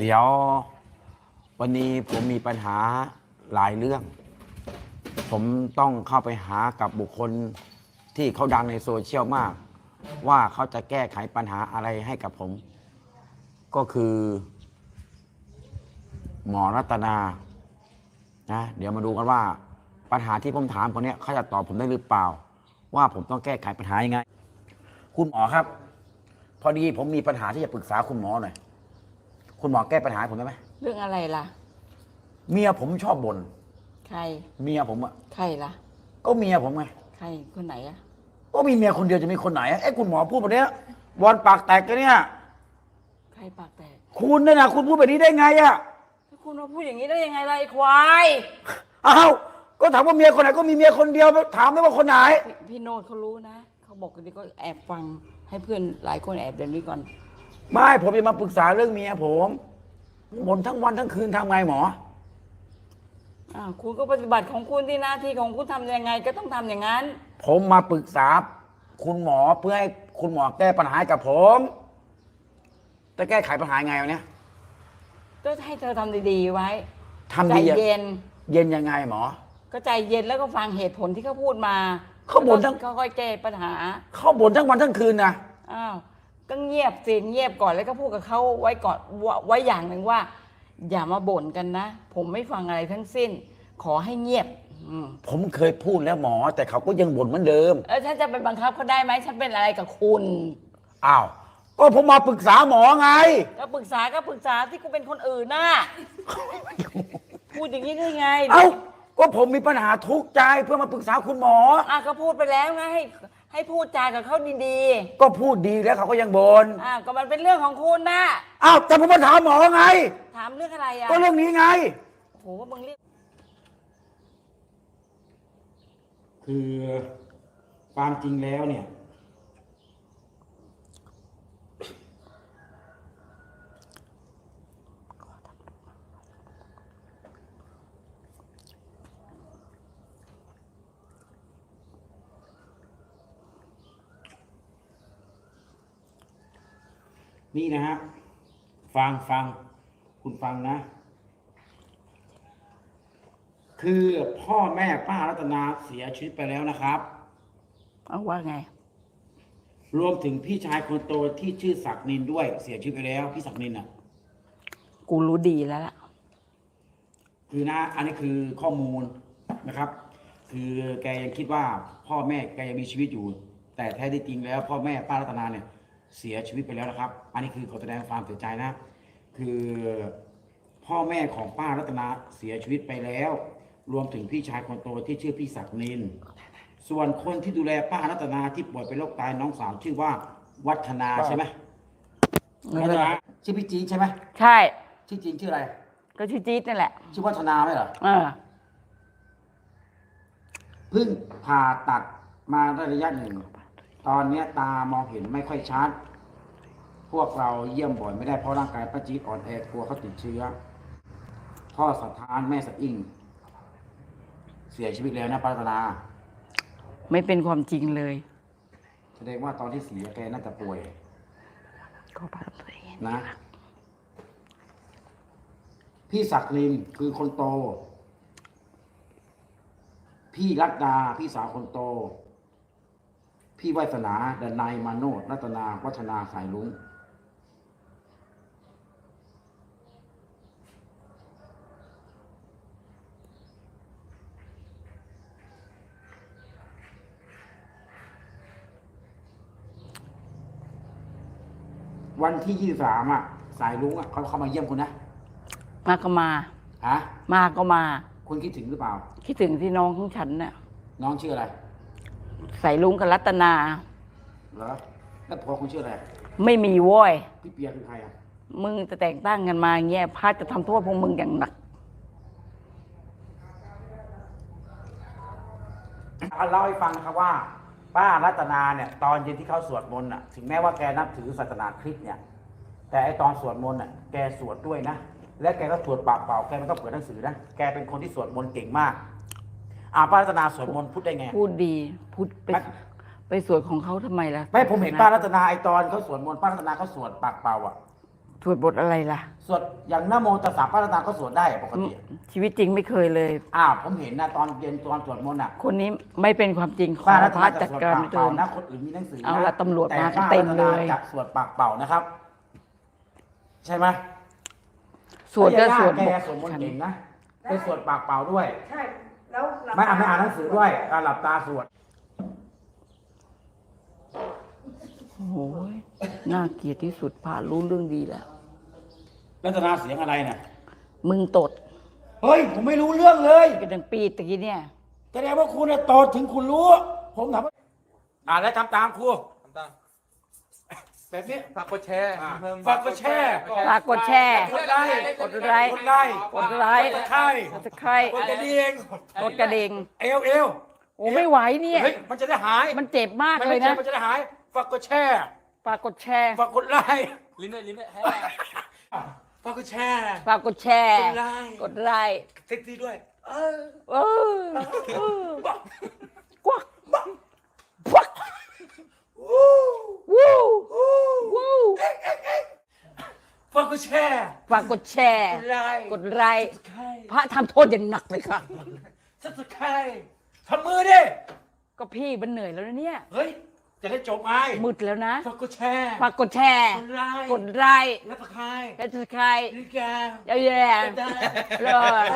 เดี๋ยว วันนี้ผมมีปัญหาหลายเรื่อง ผมต้องเข้าไปหากับบุคคลที่เขาดังในโซเชียลมาก ว่าเขาจะแก้ไขปัญหาอะไรให้กับผม ก็คือ หมอรัตนานะเดี๋ยวมาดูกันว่าปัญหาที่ผมถามคนนี้เขาจะตอบผมได้หรือเปล่า ว่าผมต้องแก้ไขปัญหายังไง คุณหมอครับ พอดีผมมีปัญหาที่จะปรึกษาคุณหมอหน่อย คุณหมอแก้ปัญหาให้ผมได้ไหมเรื่องอะไรล่ะ เมียผมชอบบ่นใคร เมียผมอะใครล่ะ ก็เมียผมไงใครคนไหนอะก็มีเมียคนเดียวจะมีคนไหนอะเอ้คุณหมอพูดแบบเนี้ยบอลปากแตกกันเนี่ย ใครปากแตกคุณเนี่ยนะคุณพูดแบบนี้ได้ไงอะแล้วคุณมาพูดอย่างนี้ได้ยังไงล่ะไอ้ควายอ้าวก็ถามว่าเมียคนไหนก็มีเมียคนเดียวถามไม่ว่าคนไหน พี่พี่โนดเขารู้นะเขาบอกกันดีก็แอบฟังให้เพื่อนหลายคนแอบเดี๋ยวนี้ก่อน ไม่ผมจะมาปรึกษาเรื่องเมียผมบ่นทั้งวันทั้งคืนทำไงหมออ้าวคุณก็ปฏิบัติของคุณที่หน้าที่ของคุณทำยังไงก็ต้องทำอย่างนั้น ผมมาปรึกษา คุณหมอเพื่อให้คุณหมอแก้ปัญหาให้กับผม จะแก้ไขปัญหายังไงวะเนี่ยก็ให้เธอทำดีๆไว้ทำใจดีอะเย็น เย็นยังไงหมอ ก็ใจเย็นแล้วก็ฟังเหตุผลที่เขาพูดมาเขาบ่นทั้งก็ค่อยๆแก้ปัญหา เขาบ่นทั้งวันทั้งคืนนะอ้าว ก็เงียบสิเงียบก่อนแล้วก็พูดกับเขาไว้ก่อนว่าไว้อย่างหนึ่งว่า อย่ามาบ่นกันนะ ผมไม่ฟังอะไรทั้งสิ้น ขอให้เงียบอืมผมเคยพูดแล้วหมอ แต่เขาก็ยังบ่นเหมือนเดิม เออฉันจะไปบังคับเขาได้ไหมฉันเป็นอะไรกับคุณ อ้าว ก็ผมมาปรึกษาหมอไง ก็ปรึกษาก็ปรึกษาที่กูเป็นคนอื่นน่ะ พูดอย่างนี้ได้ไงเอ้า ก็ผมมีปัญหาทุกข์ใจเพื่อมาปรึกษาคุณหมอ อะก็พูดไปแล้วไงให้ ให้พูดจากับเขาดีก็พูดดีแล้วเขาก็ยังบ่นๆอะก็มันเป็นเรื่องของคุณนะอ้าวแต่ผมมาถามหมอไง ถามเรื่องอะไรอะก็เรื่องนี้ไง โอ้โหมึงเรียกคือความจริงแล้วเนี่ย นี่นะฮะ ฟังฟัง คุณฟังนะ คือพ่อแม่ป้ารัตนาเสียชีวิตไปแล้วนะครับ เอาว่าไง รวมถึงพี่ชายคนโตที่ชื่อศักดินด้วย เสียชีวิตไปแล้ว พี่ศักดินอะ กูรู้ดีแล้วล่ะ คือนะ อันนี้คือข้อมูลนะครับ คือแกยังคิดว่าพ่อแม่แกยังมีชีวิตอยู่ แต่แท้ที่จริงแล้ว พ่อแม่ป้ารัตนาเนี่ย เสียชีวิตไปแล้วนะครับ อันนี้คือขอแสดงความเสียใจนะ คือพ่อแม่ของป้ารัตนาเสียชีวิตไปแล้ว รวมถึงพี่ชายคนโตที่ชื่อพี่ศักดินส่วนคนที่ดูแลป้ารัตนาที่ป่วยเป็นโรคไตน้องสาวชื่อว่าวัฒนาใช่ไหมวัฒนาชื่อพี่จีนใช่ไหมใช่ ชื่อจริงชื่ออะไร ก็ชื่อจี๊ดนั่นแหละ ชื่อวัฒนาไหมเหรอ เออ เพิ่งผ่าตัดมาได้ระยะหนึ่ง ตอนเนี้ยตามองเห็นไม่ค่อยชัด พวกเราเยี่ยมบ่อยไม่ได้เพราะร่างกายป้าจี๊ดอ่อนแอกลัวเขาติดเชื้อ พ่อสถานแม่สะอิ่ง เสียชีวิตแล้วนะป้ารัตนาไม่เป็นความจริงเลย แสดงว่าตอนที่เสียแกน่าจะป่วยขอพาตัวเองนะ พี่ศักดินคือคนโต พี่รัตดาพี่สาวคนโต พี่วาสนาดนายมาโนดรัตนาวัฒนาสายลุงวันที่ยี่สามอะ สายลุงอะเขาเข้ามาเยี่ยมคุณนะมาก็มาฮะมาก็มา คุณคิดถึงหรือเปล่า คิดถึงที่น้องของฉันน่ะ น้องชื่ออะไร ใส่ลุงกับรัตนา เหรอแล้วพอคุณชื่ออะไร ไม่มีโว้ยพี่เปียคือใครอะมึงจะแต่งตั้งกันมาอย่างเงี้ยพระจะทำโทษพวกมึงอย่างหนักเล่าให้ฟังนะครับว่า ป้ารัตนาเนี่ยตอนเย็นที่เขาสวดมนต์อะ ถึงแม้ว่าแกนับถือศาสนาคริสต์เนี่ย แต่ไอตอนสวดมนต์อะแกสวดด้วยนะ และแกก็สวดปากเปล่าแกไม่ต้องเปิดหนังสือนะ แกเป็นคนที่สวดมนต์เก่งมาก อ่าป้ารัตนาสวดมนต์พูดได้ไง พูดดีพูดไป ไม่ ไปสวดของเขาทำไมล่ะไม่ผมเห็นป้ารัตนาไอตอนเขาสวดมนต์ป้ารัตนาเขาสวดปากเปล่าอะวดบทอะไรล่ะ สวดอย่างนะโมตัสสะพระรัตนาก็สวดได้ปกติชีวิตจริงไม่เคยเลยอ้าวผมเห็นนะตอนเย็นตอนสวดมนต์อะคนนี้ไม่เป็นความจริงขอป้ารัตพนาระจะจัดสวดการปากไม่เป่าเนนะคนอื่นมีหนังสือเอานะละตำรวจมาป้เต็มเลยรัตนาจะสวดปากเป่านะครับ ใช่ไหมสวดก็สวดแกบทสวดมนต์เก่งนะไปสวดปากเป่าด้วย ใช่ แล้วหลับไม่อ่านไม่อ่านหนังสือด้วยการหลับตาสวด โอ้โหน่าเกลียดที่สุดผ่านรู้เรื่องดีแล้ว รัตนาเสียงอะไรเนี่ยมึงตดเฮ้ย ผมไม่รู้เรื่องเลยก็ดังปีตะกี้เนี่ย แสดงว่าคุณน่ะโตถึงคุณรู้ ผมถามว่าอ่านแล้วทำตามครูทำตาม แบบนี้ฝากกดแชร์อ่าเพิ่มฝากกดแชร์ ฝากกดแชร์ กดไลค์กดไลค์ กดไลค์กดไลค์กดไข่กดตะไคร้กดกระดิ่งกดกระดิ่งเอวเอวโอ้ไม่ไหวเนี่ย เฮ้ยมันจะได้หายมันเจ็บมากมันเลไม่ยใช่นะ มันจะได้หายฝากกดแชร์ฝากกดแชร์ ฝากกดไลค์ลิ้นด้วยลิ้นด้วยให้ฝากกดแชร์ ฝากกดแชร์ กดไลค์ กดไลค์เซ็กซี่ด้วย เออเออเออกวักควักวู้วู้วู้ ฝากก ดแชร์ฝากกดแชร์กดไลค์กดไลค์ใช่พระทำโทษอย่างหนักเลยค่ะ สับสไครทำมือดิ ก็พี่มันเหนื่อยแล้วนะเนี่ย เฮ้ย จะได้จบไงมืดแล้วนะ ฝากกดแชร์ฝากกดแชร์ กดไลค์กดไลค์แล้วฝากใครแล้วจะใครนี่แกเยอะแยะได้เลย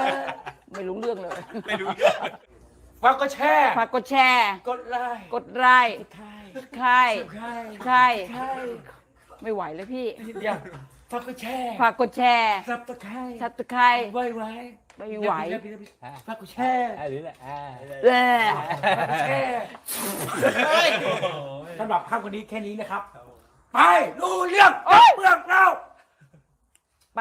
ไม่รู้เรื่องเลยไม่รู้ฝากกดแชร์ฝากกดแชร์ กดไลค์กดไลค์ใครใครใครใครใครไม่ไหวแล้วพี่นิดเดียว ฝากกดแชร์ฝากกดแชร์สับตะไคร้ทับตะไคร้ไว้ไว้ไม่ไหวเดี๋ยพี่เดี๋ยวพี่ฝากกดแชร์อ่าลิ้นแหละอ่าเออฝากกดแชร์สำหรับค่ำวันนี้แค่นี้นะครับ ไปดูเรื่องเมืองเราไป